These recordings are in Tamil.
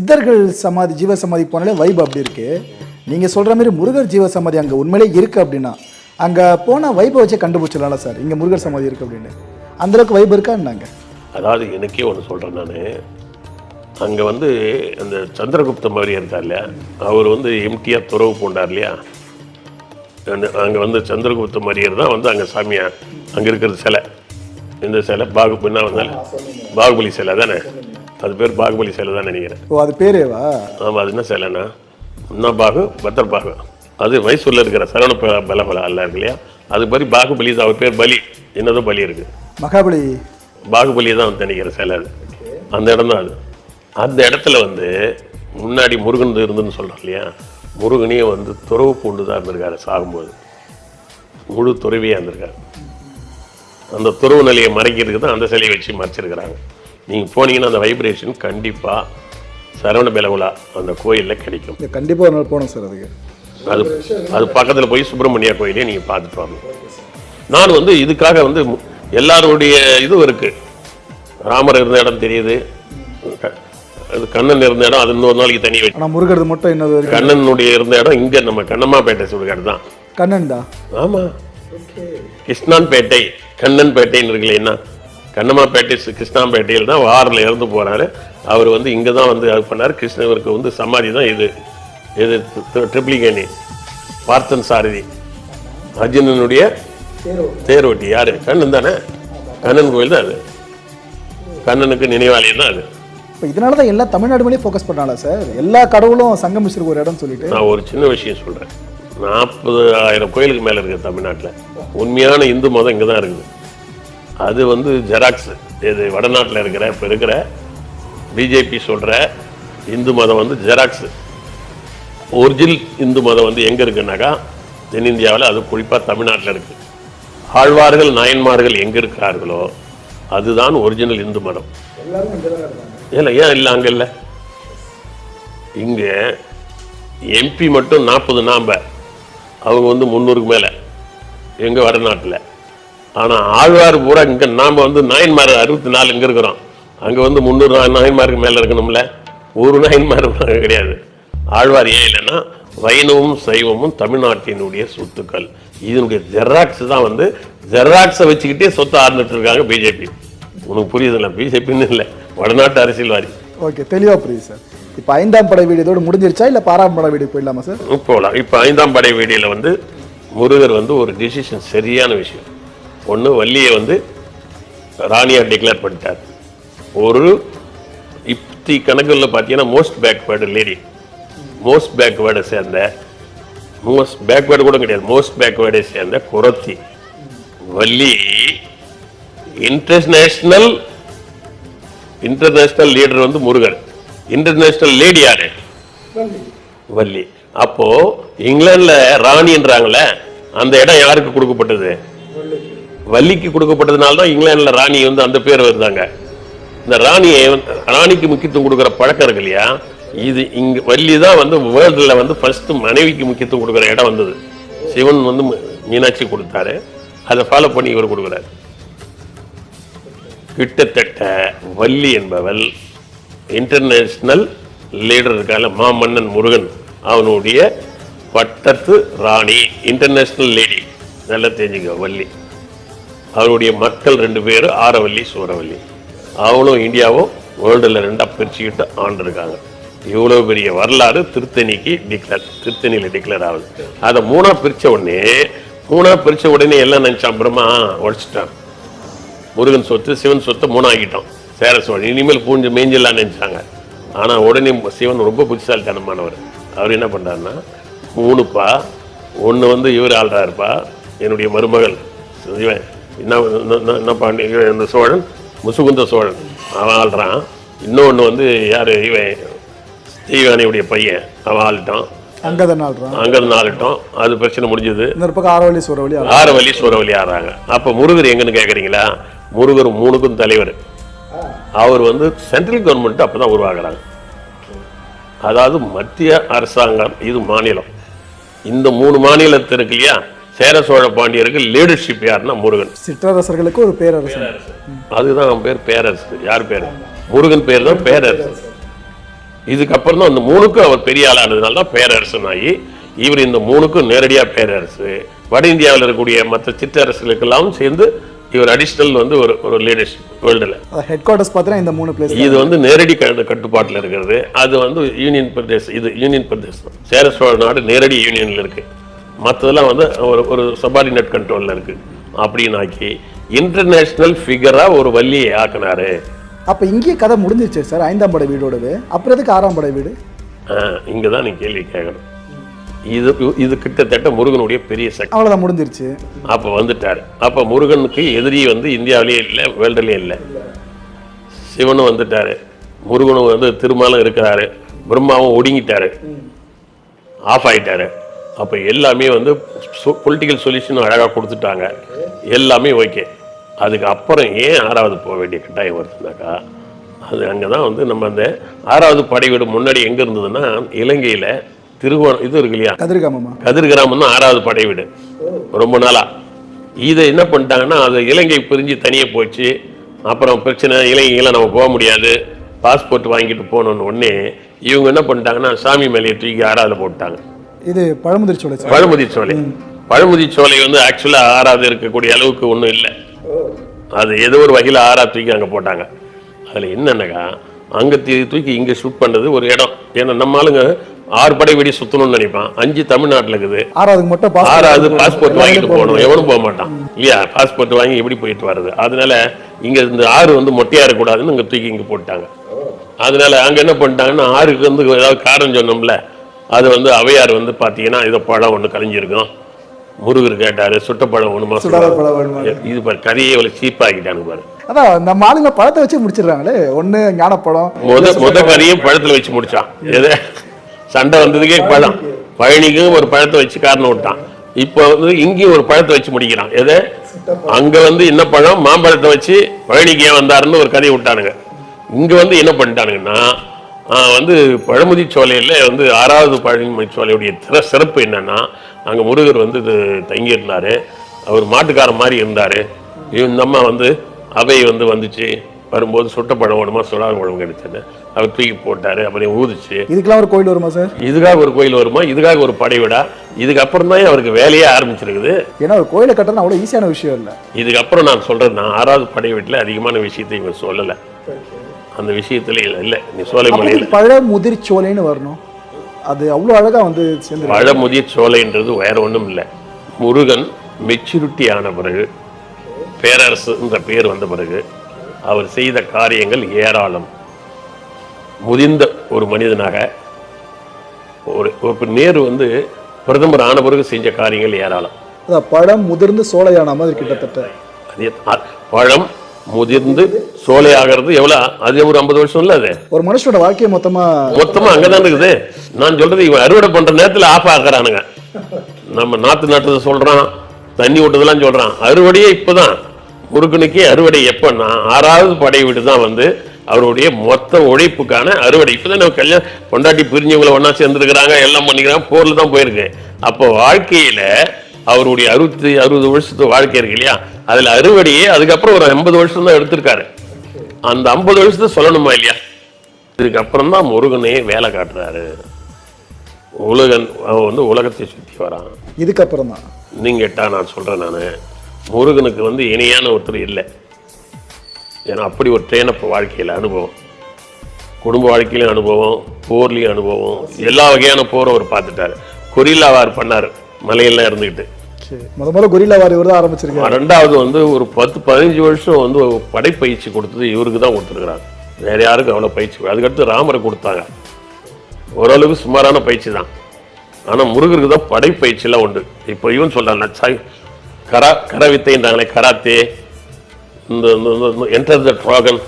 சித்தர்கள் சமாதி ஜீவ சமாதி போனாலே வைப் அப்படி இருக்கு. நீங்க சொல்ற மாதிரி முருகர் ஜீவ சமாதி அங்க உண்மையிலே இருக்கு அப்படின்னா அங்க போனா வைப்பை வச்சே கண்டுபிடிச்சிடலாம்ல சார். இங்க முருகர் சமாதி இருக்கு அப்படின்னு. அந்த அளவுக்கு வைப் இருக்கான்னாங்க அதாவது எனக்கே ஒன்று சொல்கிறேன் நான். அங்கே வந்து அந்த சந்திரகுப்த மாதிரி இருக்கார் இல்லையா? அவர் வந்து எம்டிஆர் துறவு பூண்டார் இல்லையா? அங்கே வந்து சந்திரகுப்த மாதிரியர் தான் வந்து அங்கே சாமியா அங்கே இருக்கிற சிலை. இந்த சிலை பாகு என்ன வந்தாலும் பாகுபலி சிலை தானே? அது பேர் பாகுபலி சிலை தான் நினைக்கிறேன். ஓ அது பேரேவா ஆமாம் அது என்ன சிலைன்னா இன்னும் பாகு பத்தர் பாகு. அது மைசூரில் இருக்கிற சரவண பலபல அல்ல இருக்கு இல்லையா? அது மாதிரி பாகுபலி தான் அவர் பேர் பலி. என்னதும் பலி இருக்குது மகாபலி? பாகுபலி தான் வந்து நினைக்கிற சிலை அது. அந்த இடம் தான் அது. அந்த இடத்துல வந்து முன்னாடி முருகன் இருந்துன்னு சொல்கிறோம் இல்லையா? முருகனே வந்து துறவு பூண்டு தான் இருந்திருக்காரு சாகும்போது. முழு துறவியாக இருந்திருக்காரு. அந்த துறவு நிலையை மறைக்கிறதுக்கு தான் அந்த சிலையை வச்சு மறைச்சிருக்கிறாங்க. நீங்கள் போனீங்கன்னா அந்த வைப்ரேஷன் கண்டிப்பாக சரவண பெலகுலா அந்த கோயிலில் கிடைக்கும். இல்ல, கண்டிப்பா ஒரு நாள் போகணும் சார் அதுக்கு. அது அது பக்கத்தில் போய் சுப்பிரமணியா கோயிலே நீங்கள் பார்த்துட்டு வாங்க. நான் வந்து இதுக்காக வந்து எல்லாருடைய இதுவும் இருக்கு. ராமர் இருந்த இடம் தெரியுது. அது கண்ணன் இருந்த இடம் அது இன்னொரு நாளைக்கு தனி வச்சு ஆனா முருகர் மட்டும் என்னது கண்ணனுடைய இருந்த இடம் இங்கே நம்ம கண்ணம்மாப்பேட்டை சுடுகாடு தான். கண்ணன் தான். ஆமாம் கிருஷ்ணான்பேட்டை கண்ணன்பேட்டைன்னு இருக்குல்ல என்ன? கண்ணம்மாப்பேட்டை கிருஷ்ணாம்பேட்டையில் தான் வாரில் இறந்து போறாரு. அவர் வந்து இங்கே தான் வந்து அது பண்ணார். கிருஷ்ணவருக்கு வந்து சமாதி தான் இது. இது ட்ரிப்ளிகேணி பார்த்தன் சாரதி அர்ஜுனனுடைய தேரோட்டி. யாரு? கண்ணன் தானே? கண்ணன் கோயில் தான் அது. கண்ணனுக்கு நினைவாலயம் தான் அது. இப்போ இதனால தான் எல்லா தமிழ்நாடு மேலேயும் ஃபோக்கஸ் பண்ணால சார் எல்லா கடவுளும் சங்கமிச்சிருக்கு ஒரு இடம் சொல்லிட்டு. நான் ஒரு சின்ன விஷயம் சொல்கிறேன் நாற்பது ஆயிரம் கோயிலுக்கு மேலே இருக்குது தமிழ்நாட்டில். உண்மையான இந்து மதம் இங்கே தான் இருக்குது. அது வந்து ஜெராக்ஸ் இது வடநாட்டில் இருக்கிற இப்போ இருக்கிற பிஜேபி சொல்கிற இந்து மதம் வந்து ஜெராக்ஸ் ஒரிஜினல் இந்து மதம் வந்து எங்கே இருக்குன்னாக்கா தென்னிந்தியாவில் அது குறிப்பாக தமிழ்நாட்டில் இருக்குது ஆழ்வார்கள் நாயன்மார்கள் எங்கே இருக்கிறார்களோ அதுதான் ஒரிஜினல் இந்து மதம். இல்லை ஏன் இல்லை அங்கே இல்லை? இங்கே எம்பி மட்டும் நாற்பது நாம்ப. அவங்க வந்து முந்நூறுக்கு மேலே எங்கள் வடநாட்டில். ஆனால் ஆழ்வார் பூரா இங்கே நாம் வந்து நாயன்மார் அறுபத்தி நாலு இங்கே இருக்கிறோம். அங்கே வந்து முந்நூறு நாயன்மாருக்கு மேலே இருக்கணும்ல? ஒரு நாயன்மார் கிடையாது. ஆழ்வார் ஏன் இல்லைன்னா வைணவமும் சைவமும் தமிழ்நாட்டினுடைய சொத்துக்கள். இதனுடைய ஜெராக்ஸ் தான் வந்து ஜெராக்ஸை வச்சுக்கிட்டே சொத்தை ஆர்ந்துட்டு இருக்காங்க பிஜேபி. உனக்கு புரியுதுல்ல? பிஜேபின்னு இல்லை. வடநாட்டு அரசியல்வாதி. ஓகே தெளிவா புரியுது சார். இப்போ ஐந்தாம் படை வீடு இதோட முடிஞ்சிருச்சா இல்ல பாராம் படை வீடு போயிடலாமா சார்? போகலாம் இப்போ ஐந்தாம் படை வீடியில் வந்து முருகர் வந்து ஒரு டிசிஷன் சரியான விஷயம். ஒன்று வள்ளியை வந்து ராணியாக டிக்ளேர் பண்ணிட்டார். ஒரு இப்தி கணக்கில் பார்த்தீங்கன்னா மோஸ்ட் பேக்வேர்டு லேடி மோஸ்ட் பேக்வேர்டை சேர்ந்த மோஸ்ட் பேக்வேர்டு கூட கிடையாது. மோஸ்ட் பேக்வேர்டை சேர்ந்த குரத்தி. வள்ளி இன்டர்நேஷ்னல் இன்டர்நேஷ்னல் லீடர் வந்து முருகர் இன்டர்நேஷ்னல் லேடி யாரு? வள்ளி. அப்போ இங்கிலாந்துல ராணின்றாங்களே அந்த இடம் யாருக்கு கொடுக்கப்பட்டது? வள்ளிக்கு கொடுக்கப்பட்டதுனால தான் இங்கிலாண்டில் ராணி வந்து அந்த பேர் வருதாங்க. இந்த ராணியை ராணிக்கு முக்கியத்துவம் கொடுக்குற பழக்கம் இருக்கு இல்லையா? இது இங்க வள்ளி தான் வந்து வேர்ல்டில் வந்து ஃபர்ஸ்ட் மனைவிக்கு முக்கியத்துவம் கொடுக்குற இடம் வந்தது. சிவன் வந்து ம- மீனாட்சி கொடுத்தாரு. அதை ஃபாலோ பண்ணி இவர் கொடுக்குறாரு. கிட்டத்தட்ட வள்ளி என்பவள் இன்டர்நேஷ்னல் லீடர் இருக்கால மாமன்னன் முருகன் அவனுடைய பட்டத்து ராணி இன்டர்நேஷ்னல் லேடி நல்லா தெரிஞ்சுக்க வள்ளி. அவருடைய மக்கள் ரெண்டு பேர் ஆரவல்லி சூரவல்லி. அவங்களும் இந்தியாவும் வேர்ல்டில் ரெண்டாக பிரிச்சுக்கிட்டு ஆண்டிருக்காங்க. இவ்வளோ பெரிய வரலாறு திருத்தணிக்கு டிக்ளேர் திருத்தணியில் டிக்ளேர் ஆகுது. அதை மூணாக பிரித்த உடனே மூணாக பிரித்த உடனே எல்லாம் நினச்சான் பிரம்மா உடச்சிட்டான். முருகன் சொத்து சிவன் சொத்து மூணாகிட்டோம். சேர சோழன் இனிமேல் பூஞ்சு மேஞ்செல்லாம் நினச்சாங்க. ஆனால் உடனே சிவன் ரொம்ப புத்திசாலித்தனமானவர். அவர் என்ன பண்ணுறாருன்னா மூணுப்பா ஒன்று வந்து இவர் ஆள்றாருப்பா என்னுடைய மருமகள். இவன் என்ன என்ன- பாண்டி இந்த சோழன்? முசுகுந்த சோழன். அவன் ஆள்றான். இன்னொன்று வந்து யார் இவன் ஸ்ரீவாணியுடைய பையன். அவன் ஆள்ட்டான். அங்கதான் ஆடுறான் அங்கே ஆள்ட்டோம் அது பிரச்சனை முடிஞ்சது. இன்னொரு பக்கம் ஆரவழி சூறவழி. ஆரவழி சூறவழி ஆடுறாங்க அப்ப முருகர் எங்கன்னு கேக்குறீங்களா? முருகர் மூணுக்கும் தலைவர். அவர் வந்து சென்ட்ரல் கவர்மெண்ட் அப்பதான் உருவாக்குறாங்க. அதாவது மத்திய அரசாங்கம் இது மாநிலம். இந்த மூணு மாநிலத்திற்கு இல்லையா? சேர சோழ பாண்டியருக்கு லீடர்ஷிப் யாருன்னா முருகன். சிற்றரசர்களுக்கு ஒரு பேரரசன் அதுதான் அவன் பேர் பேரரசு. யார் பேர்? முருகன் பேர் தான் பேரரசு. இதுக்கப்புறம் தான் அந்த மூணுக்கும் அவர் பெரிய ஆளானதுனால தான் பேரரசன் ஆகி இவர் இந்த மூணுக்கும் நேரடியாக பேரரசு. வட இந்தியாவில் இருக்கக்கூடிய மற்ற சிற்றரசுகளுக்கெல்லாம் சேர்ந்து இவர் அடிஷ்னல் வந்து ஒரு ஒரு லீடர்ஷிப் வேர்ல்டில் ஹெட் குவார்ட்டர்ஸ் பார்த்தீங்கன்னா இந்த மூணு பிளேஸ் இது வந்து நேரடி கட்டுப்பாட்டுல இருக்கிறது. அது வந்து யூனியன் பிரதேசம். இது யூனியன் பிரதேசம். சேர சோழ நாடு நேரடி யூனியன்ல இருக்கு. மற்றதெல்லாம் வந்து ஒரு ஒரு சபார்டினேட் கண்ட்ரோல்ல இருக்கு. அப்படின்னு ஆக்கி இன்டர்நேஷனல் ஃபிகரா ஒரு வள்ளியை ஆக்குனாரு. அப்போ இங்கேயே கதை முடிஞ்சிருச்சு சார் ஐந்தாம் படை வீடோடது. அப்புறம் எதுக்கு ஆறாம் படை வீடு? இங்கே தான் நீ கேள்வி கேட்கணும் இது இது கிட்டத்தட்ட முருகனுடைய பெரிய சக்தி. அவ்வளோதான் முடிஞ்சிருச்சு. அப்போ வந்துட்டார். அப்போ முருகனுக்கு எதிரி வந்து இந்தியாவிலேயே இல்லை வேர்ல்டுலேயே இல்லை. சிவனும் வந்துட்டாரு. முருகனும் வந்து திருமாலும் இருக்கிறாரு. பிரம்மாவும் ஒடுங்கிட்டாரு. ஆஃப் ஆயிட்டாரு. அப்போ எல்லாமே வந்து பொலிட்டிக்கல் சொல்யூஷன் அழகாக கொடுத்துட்டாங்க. எல்லாமே ஓகே அதுக்கு அப்புறம் ஏன் ஆறாவது போக வேண்டிய கட்டாயம் வருதுனாக்கா அது அங்கே தான் வந்து நம்ம அந்த ஆறாவது படை வீடு முன்னாடி எங்கே இருந்ததுன்னா இலங்கையில் திருவோணம் இது இருக்கு இல்லையா? கதிர்காமமா கதிர் கிராமம் தான் ஆறாவது படை வீடு. ரொம்ப நாளா. இதை என்ன பண்ணிட்டாங்கன்னா அது இலங்கை பிரிஞ்சு தனியே போச்சு. அப்புறம் பிரச்சனை இலங்கைக்கெல்லாம் நம்ம போக முடியாது. பாஸ்போர்ட் வாங்கிட்டு போகணுன்னு உடனே இவங்க என்ன பண்ணிட்டாங்கன்னா சாமி மேலேயே தூக்கி ஆறாவதுல போட்டாங்க இது பழமுதிர் சோலை சார். பழமுதி சோலை. பழமுதி சோலை வந்து ஆக்சுவலா ஆறாவது இருக்கக்கூடிய அளவுக்கு ஒன்றும் இல்லை. அது ஏதோ ஒரு வகையில் ஆறாவது தூக்கி அங்கே போட்டாங்க. அதில் என்னன்னாக்கா அங்கே தூக்கி இங்கே ஷூட் பண்ணுறது ஒரு இடம். ஏன்னா நம்ம ஆளுங்க ஆறு படை வெடி சுற்றணும்னு நினைப்பான். அஞ்சு தமிழ்நாட்டில் இருக்குது. ஆறாவதுக்கு மட்டும் ஆறாவது பாஸ்போர்ட் வாங்கிட்டு போகணும். எவனும் போக மாட்டான். இல்லையா? பாஸ்போர்ட் வாங்கி எப்படி போயிட்டு வர்றது? அதனால இங்க இந்த ஆறு வந்து மொட்டையா இருக்கக்கூடாதுன்னு இங்க தூக்கி இங்க போட்டாங்க அதனால அங்க என்ன பண்ணிட்டாங்கன்னா ஆறுக்கு வந்து ஏதாவது காரணம் சொன்னோம்ல அது வந்து அவையார் வந்து பாத்தீங்கன்னா இதோ பழம் ஒண்ணு கலைஞ்சிருக்கும். முருகர் கேட்டாரு சுட்டப்பழம் வேணுமா? இது பாரு கதையை இவ்வளவு சீப்பாக்கிட்டானு பாரு. அதான் நம்ம ஆளுங்க பழத்தை வச்சு முடிச்சிடுறாங்களே. ஒன்று ஞானப்பழம் முத முத கறியும் பழத்துல வச்சு முடிச்சான். எது? சண்டை வந்ததுக்கே பழம். பழனிக்கும் ஒரு பழத்தை வச்சு காரணம் விட்டான். இப்போ வந்து இங்கேயும் ஒரு பழத்தை வச்சு முடிக்கிறான். எது? அங்க வந்து என்ன பழம்? மாம்பழத்தை வச்சு பழனிக்கு ஏன் வந்தாருன்னு ஒரு கதையை விட்டானுங்க. இங்க வந்து என்ன பண்ணிட்டானுங்கன்னா வந்து பழமுதி சோலையில வந்து ஆறாவது பழனிமலை சோலையுடைய திற சிறப்பு என்னன்னா அங்க முருகர் வந்து இது தங்கி இருந்தாரு அவர் மாட்டுக்காரன் மாதிரி இருந்தாரு. இந்த அம்மா வந்து அவை வந்து வந்துச்சு. வரும்போது சுட்ட பழம் வேணுமா? சுடாத பழம் கிடைச்சது அவர் தூக்கி போட்டாரு. அப்புறம் ஊதுச்சு. இதுக்கெல்லாம் ஒரு கோயில் வருமா சார்? இதுக்காக ஒரு கோயில் வருமா? இதுக்காக ஒரு படை விடா இதுக்கப்புறம் தான் அவருக்கு வேலையே ஆரம்பிச்சிருக்குது. ஏன்னா ஒரு கோயிலை கட்டுறது அவ்வளோ ஈஸியான விஷயம் இல்லை. இதுக்கப்புறம் நான் சொல்றது நான் ஆறாவது படை வீட்டில் அதிகமான விஷயத்தை இவங்க சொல்லலை. அந்த விஷயத்துல இல்லை நீ சோலைமலையில் பழ முதிர் சோலைன்னு வரணும். அது அவ்வளோ அழகா வந்து சேர்ந்து பழமுதிர் சோலைன்றது வேற ஒண்ணும் இல்லை. முருகன் மெச்சூரிட்டி ஆன பிறகு பேரரசுன்ற பேர் வந்த பிறகு அவர் செய்த காரியங்கள் ஏராளம். முதிர்ந்த ஒரு மனிதனாக ஒரு ஒரு நேரு வந்து பிரதமர் ஆன பிறகு செஞ்ச காரியங்கள் ஏராளம். பழம் முதிர்ந்து சோலையான மாதிரி கிட்டத்தட்ட. அது பழம் முதிர்ந்து சோலை ஆகிறது. எவ்வளவு அது ஒரு ஐம்பது வருஷம் இல்ல அது. ஒரு மனுஷனோட வாழ்க்கையை மொத்தமா மொத்தமா அங்கதான் இருக்குது. நான் சொல்றது இவன் அறுவடை பண்ற நேரத்துல ஆஃப் ஆக்குறானுங்க. நம்ம நாத்து நட்டதை சொல்றான் தண்ணி விட்டதெல்லாம் சொல்றான். அறுவடையே இப்பதான். முருகனுக்கே அறுவடை எப்பன்னா ஆறாவது படை வீடு தான் வந்து அவருடைய மொத்த உழைப்புக்கான அறுவடை. இப்பதான் நம்ம கல்யாணம் பொண்டாட்டி பிரிஞ்சவங்களை ஒண்ணா சேர்ந்துருக்கிறாங்க எல்லாம் பண்ணிக்கிறாங்க போர்ல தான் போயிருக்கு. அப்போ வாழ்க்கையில அவருடைய அறுபத்தி அறுபது வருஷத்து வாழ்க்கை இருக்கு இல்லையா? அதுல அறுவடையே அதுக்கப்புறம் ஒரு ஐம்பது வருஷம் தான் எடுத்திருக்காரு. அந்த ஐம்பது வருஷத்தை சொல்லணுமா இல்லையா? இதுக்கப்புறம் தான் முருகனே வேலை காட்டுறாரு. உலகன் அவன் வந்து உலகத்தை சுற்றி வரான். இதுக்கப்புறம் தான் நீங்க கேட்டா நான் சொல்றேன் நான். முருகனுக்கு வந்து இணையான ஒருத்தர் இல்லை. ஏன்னா அப்படி ஒரு ட்ரெயினப் வாழ்க்கையில் அனுபவம். குடும்ப வாழ்க்கையிலும் அனுபவம் போர்லேயும் அனுபவம் எல்லா வகையான போரை அவர் பார்த்துட்டாரு. கொரில்லாவார் பண்ணார் மலையெல்லாம் இருந்துக்கிட்டு சரி முத முதல்ல கொரில்லா வாரி இவர் தான் ஆரம்பிச்சிருக்காரு. ரெண்டாவது வந்து ஒரு பத்து பதினஞ்சு வருஷம் வந்து படைப்பயிற்சி கொடுத்தது இவருக்கு தான் கொடுத்துருக்குறாங்க. வேற யாருக்கும் அவ்வளோ பயிற்சி அதுக்கடுத்து ராமரை கொடுத்தாங்க. ஓரளவுக்கு சுமாரான பயிற்சி தான். ஆனால் முருகருக்கு தான் படைப்பயிற்சிலாம் உண்டு. இப்போ இவன் சொல்கிறான் கரா கரவித்தைன்றாங்களே கராத்தே இந்த enter the dragon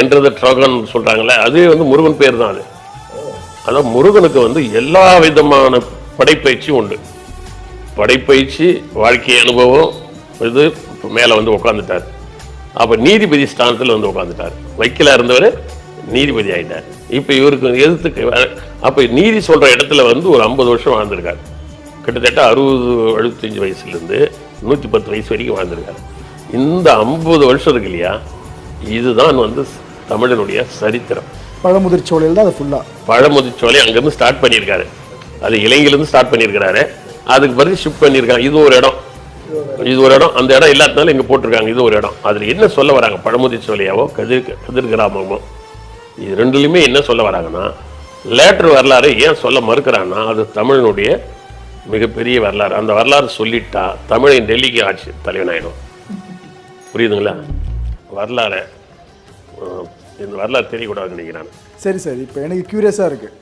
enter the dragon சொல்கிறாங்களே அதுவே வந்து முருகன் பேர் தான் அது. அதான் முருகனுக்கு வந்து எல்லா விதமான படைப்பயிற்சியும் உண்டு. படைப்பயிற்சி வாழ்க்கை அனுபவம் இது மேலே வந்து உட்காந்துட்டார் அப்போ நீதிபதி ஸ்தானத்தில் வந்து உட்காந்துட்டார் வக்கீலா இருந்தவர் நீதிபதி ஆயிட்டார். இப்போ இவருக்கு எதிர்த்து அப்போ நீதி சொல்கிற இடத்துல வந்து ஒரு ஐம்பது வருஷம் வாழ்ந்திருக்காரு. கிட்டத்தட்ட அறுபது எழுபத்தஞ்சு வயசுலேருந்து நூற்றி பத்து வயசு வரைக்கும் வாழ்ந்திருக்காரு. இந்த ஐம்பது வருஷம் இருக்கு இல்லையா? இதுதான் வந்து தமிழனுடைய சரித்திரம். பழமுதிர்ச்சோலையில் தான் அது ஃபுல்லாக பழமுதிர்ச்சோலை அங்கேருந்து ஸ்டார்ட் பண்ணியிருக்காரு. அது இலங்கையிலேருந்து ஸ்டார்ட் பண்ணியிருக்கிறாரு. அதுக்கு பிறகு ஷிஃப்ட் பண்ணியிருக்காங்க. இது ஒரு இடம். இது ஒரு இடம். அந்த இடம் இல்லாதனால இங்கே போட்டிருக்காங்க. இது ஒரு இடம். அதில் என்ன சொல்ல வராங்க? பழமுதிர்ச்சோலையாவோ கதிர் கதிர் கிராமமோ? இது ரெண்டுலையுமே என்ன சொல்ல வராங்கன்னா லேட்டர் வரலாறு ஏன் சொல்ல மறுக்கிறான்னா அது தமிழனுடைய மிகப்பெரிய வரலாறு. அந்த வரலாறு சொல்லிட்டா தமிழை டெல்லிக்கு ஆட்சி தலைவனாயிடும். புரியுதுங்களா? வரலாறு இந்த வரலாறு தெரியக்கூடாதுன்னு நினைக்கிறாங்க. சரி சரி. இப்போ எனக்கு க்யூரியஸாக இருக்குது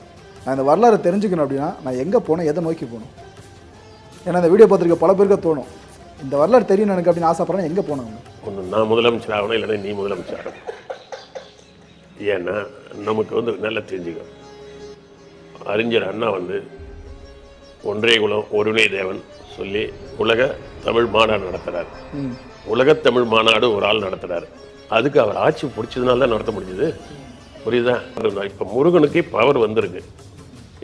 நான் இந்த வரலாறு தெரிஞ்சுக்கணும் அப்படின்னா நான் எங்கே போனேன் எதை நோக்கி போகணும் ஏன்னா இந்த வீடியோ பார்த்துருக்க பல பேருக்கு தோணும். இந்த வரலாறு தெரியும் எனக்கு அப்படின்னு ஆசைப்படுறேன் எங்கே போனாங்க? ஒன்று நான் முதலமைச்சர் ஆகணும் இல்லைன்னா நீ முதலமைச்சர் ஆகணும். ஏன்னா நமக்கு வந்து நல்லா தெரிஞ்சுக்கும் அறிஞர் அண்ணா வந்து ஒன்றே குலம் ஒருவினை தேவன் சொல்லி உலக தமிழ் மாநாடு நடத்துகிறார் உலக தமிழ் மாநாடு ஒரு ஆள் நடத்துகிறார் அதுக்கு அவர் ஆட்சி பிடிச்சதுனால தான் நடத்த முடிஞ்சது. புரியுதா? இப்போ முருகனுக்கு பவர் வந்திருக்கு.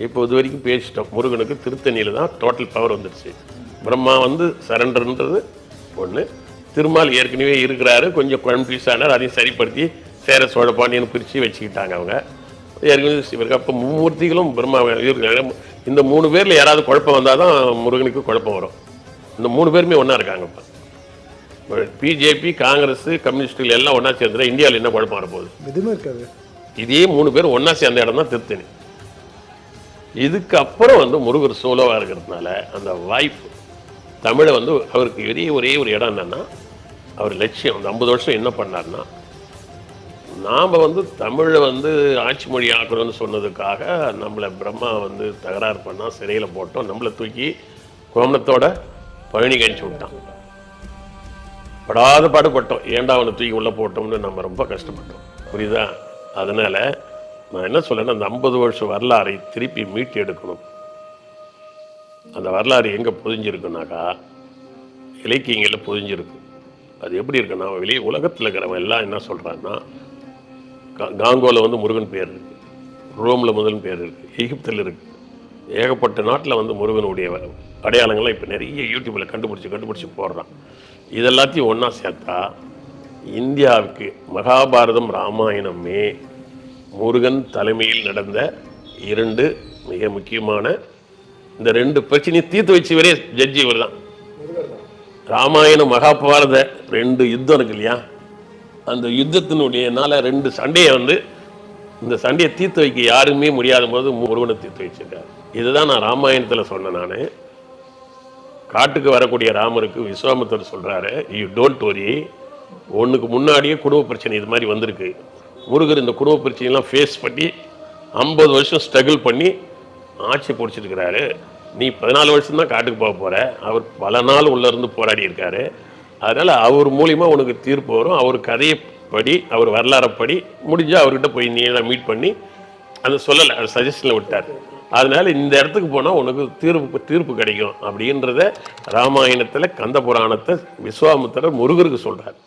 இப்போ இது வரைக்கும் பேசிட்டோம். முருகனுக்கு திருத்தணியில் தான் டோட்டல் பவர் வந்துடுச்சு பிரம்மா வந்து சரண்டர்ன்றது ஒன்று திருமால் ஏற்கனவே இருக்கிறாரு. கொஞ்சம் கன்ஃபியூஸ் ஆனார். அதையும் சரிப்படுத்தி சேர சோழ பாண்டியன் பிரித்து வச்சுக்கிட்டாங்க அவங்க. ஏற்கனவே இவருக்கு அப்போ மும்மூர்த்திகளும் பிரம்மா இருக்காங்க. இந்த மூணு பேரில் யாராவது குழப்பம் வந்தால் தான் முருகனுக்கு குழப்பம் வரும். இந்த மூணு பேருமே ஒன்றா இருக்காங்க இப்போ. பிஜேபி காங்கிரஸ் கம்யூனிஸ்டுகள் எல்லாம் ஒன்றா சேர்ந்துட்டா இந்தியாவில் என்ன குழப்பம் வரப்போகுது? எதுவுமே இருக்காது. இதே மூணு பேர் ஒன்றா சேர்ந்த இடம் தான் திருத்தணி. இதுக்கு அப்புறம் வந்து முருகர் சோலோவாக இருக்கிறதுனால அந்த வாய்ப்பு தமிழை வந்து அவருக்கு ஒரே ஒரே ஒரு இடம் என்னன்னா அவர் லட்சியம். அந்த ஐம்பது வருஷம் என்ன பண்ணார்னா நாம் வந்து தமிழை வந்து ஆட்சி மொழி ஆக்கணும்னு சொன்னதுக்காக நம்மளை பிரம்மா வந்து தகராறு பண்ணால் சிறையில் போட்டோம். நம்மளை தூக்கி கோமணத்தோட பழனி கழிச்சு விட்டான். படாத பாடுபட்டோம். ஏண்டா அவனை தூக்கி உள்ளே போட்டோம்னு நம்ம ரொம்ப கஷ்டப்பட்டோம். புரியுதா? அதனால நான் என்ன சொல்லேன்னா அந்த ஐம்பது வருஷம் வரலாறை திருப்பி மீட்டு எடுக்கணும். அந்த வரலாறு எங்கே புதிஞ்சிருக்குனாக்கா இலக்கியங்களில் புதிஞ்சிருக்கு அது எப்படி இருக்குன்னா வெளியே உலகத்தில் இருக்கிறவன் எல்லாம் என்ன சொல்கிறான்னா காங்கோவில் வந்து முருகன் பேர் இருக்குது ரோமில் முதல் பேர் இருக்குது எகிப்தில் இருக்குது ஏகப்பட்ட நாட்டில் வந்து முருகனுடைய அடையாளங்கள்லாம் இப்போ நிறைய யூடியூப்பில் கண்டுபிடிச்சி கண்டுபிடிச்சி போடுறான். இதெல்லாத்தையும் ஒன்றா சேர்த்தா இந்தியாவுக்கு மகாபாரதம் ராமாயணமே முருகன் தலைமையில் நடந்த இரண்டு மிக முக்கியமான இந்த ரெண்டு பிரச்சனையை தீர்த்து வச்சவரே ஜட்ஜி இவர் தான் ராமாயணம் மகாபாரத ரெண்டு யுத்தம் இருக்கு இல்லையா? அந்த யுத்தத்தினுடையனால ரெண்டு சண்டையை வந்து இந்த சண்டையை தீர்த்து வைக்க யாருமே முடியாத போது முருகனை தீர்த்து வச்சிருக்காரு. இதுதான் நான் ராமாயணத்தில் சொன்னேன் நான். காட்டுக்கு வரக்கூடிய ராமருக்கு விஸ்வாமித்தர் சொல்கிறாரு யூ டோன்ட் வரி ஒன்றுக்கு முன்னாடியே குடும்ப பிரச்சனை இது மாதிரி வந்திருக்கு. முருகர் இந்த குடும்ப பிரச்சனையெல்லாம் ஃபேஸ் பண்ணி ஐம்பது வருஷம் ஸ்ட்ரகிள் பண்ணி ஆட்சி பிடிச்சிருக்கிறாரு. நீ பதினாலு வருஷம்தான் காட்டுக்கு போக போகிற அவர் பல நாள் உள்ளேருந்து போராடி இருக்காரு. அதனால் அவர் மூலியமாக உனக்கு தீர்ப்பு வரும். அவர் கதையை படி அவர் வரலாறப்படி முடிஞ்சால் அவர்கிட்ட போய் நீ எல்லாம் மீட் பண்ணி அதை சொல்லலை அந்த சஜஷனில் விட்டார். அதனால இந்த இடத்துக்கு போனால் உனக்கு தீர்ப்பு தீர்ப்பு கிடைக்கும் அப்படின்றத ராமாயணத்தில் கந்த புராணத்தை விஸ்வாமித்திரர் முருகருக்கு சொல்கிறார்